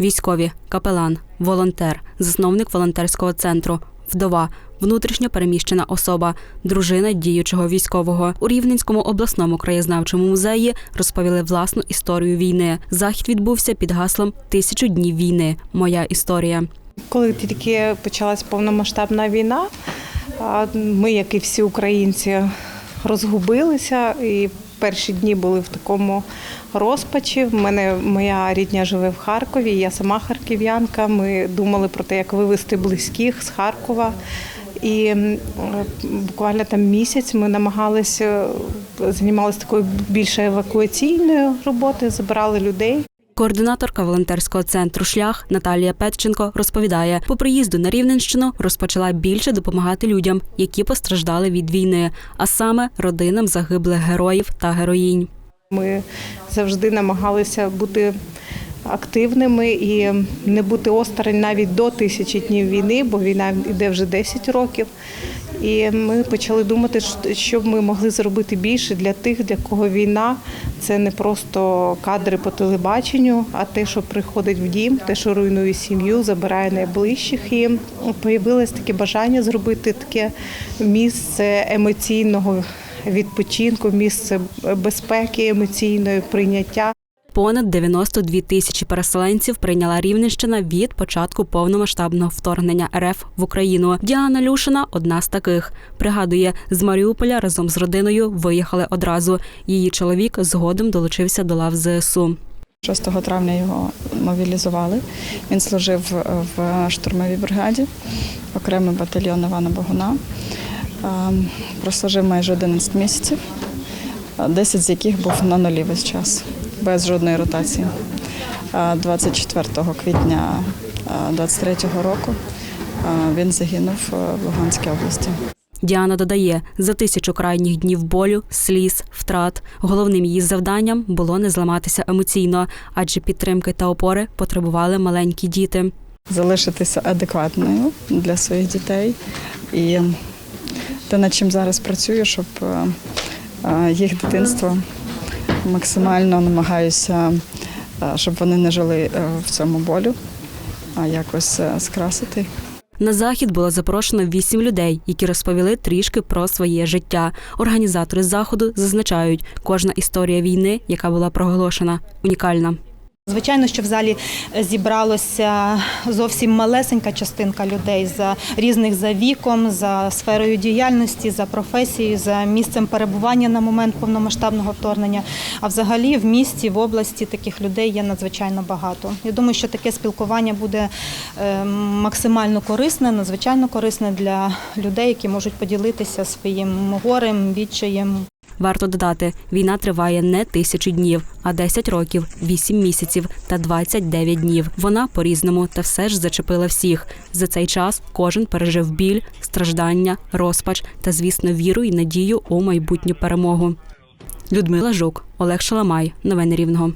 Військові, капелан, волонтер, засновник волонтерського центру, вдова, внутрішньо переміщена особа, дружина діючого військового. У Рівненському обласному краєзнавчому музеї розповіли власну історію війни. Захід відбувся під гаслом Тисячу днів війни. Моя історія. Коли тільки почалась повномасштабна війна, ми, як і всі українці, розгубилися і перші дні були в такому розпачі. В мене моя рідня живе в Харкові, я сама харків'янка. Ми думали про те, як вивезти близьких з Харкова. І е, буквально там місяць ми намагалися займалися такою більше евакуаційною роботою, забирали людей. Координаторка волонтерського центру Шлях Наталія Петченко розповідає, по приїзду на Рівненщину розпочала більше допомагати людям, які постраждали від війни, а саме родинам загиблих героїв та героїнь. Ми завжди намагалися бути активними і не бути осторонь навіть до тисячі днів війни, бо війна йде вже 10 років. І ми почали думати, що б ми могли зробити більше для тих, для кого війна це не просто кадри по телебаченню, а те, що приходить в дім, те, що руйнує сім'ю, забирає найближчих. І появилось таке бажання зробити таке місце емоційного відпочинку, місце безпеки, емоційної прийняття. Понад 92 тисячі переселенців прийняла Рівненщина від початку повномасштабного вторгнення РФ в Україну. Діана Люшина одна з таких. Пригадує, з Маріуполя разом з родиною виїхали одразу. Її чоловік згодом долучився до лав ЗСУ. 6 травня його мобілізували. Він служив в штурмовій бригаді, окремий батальйон Івана Богуна. Ем, Прослужив майже 11 місяців, 10 з яких був на нулі весь час, без жодної ротації. Е, 24 квітня 23 року він загинув в Луганській області. Діана додає, за тисячу крайніх днів болю, сліз, втрат головним її завданням було не зламатися емоційно, адже підтримки та опори потребували маленькі діти. залишитися адекватною для своїх дітей. І те, над чим зараз працюю, щоб їх дитинство максимально намагаюся, е, щоб вони не жили е, в цьому болю, а якось е, скрасити. На захід було запрошено вісім людей, які розповіли трішки про своє життя. Організатори заходу зазначають, кожна історія війни, яка була проголошена, унікальна. Звичайно, що в залі зібралося зовсім малесенька частинка людей за різних за віком, за сферою діяльності, за професією, за місцем перебування на момент повномасштабного вторгнення. А взагалі в місті, в області таких людей є надзвичайно багато. Я думаю, що таке спілкування буде е, максимально корисне, надзвичайно корисне для людей, які можуть поділитися своїм горем, відчаєм, Варто додати, війна триває не тисячу днів, а 10 років, 8 місяців та 29 днів. Вона по-різному та все ж зачепила всіх. За цей час кожен пережив біль, страждання, розпач та, звісно, віру і надію у майбутню перемогу. Людмила Жук, Олег Шаламай. Новини Рівного.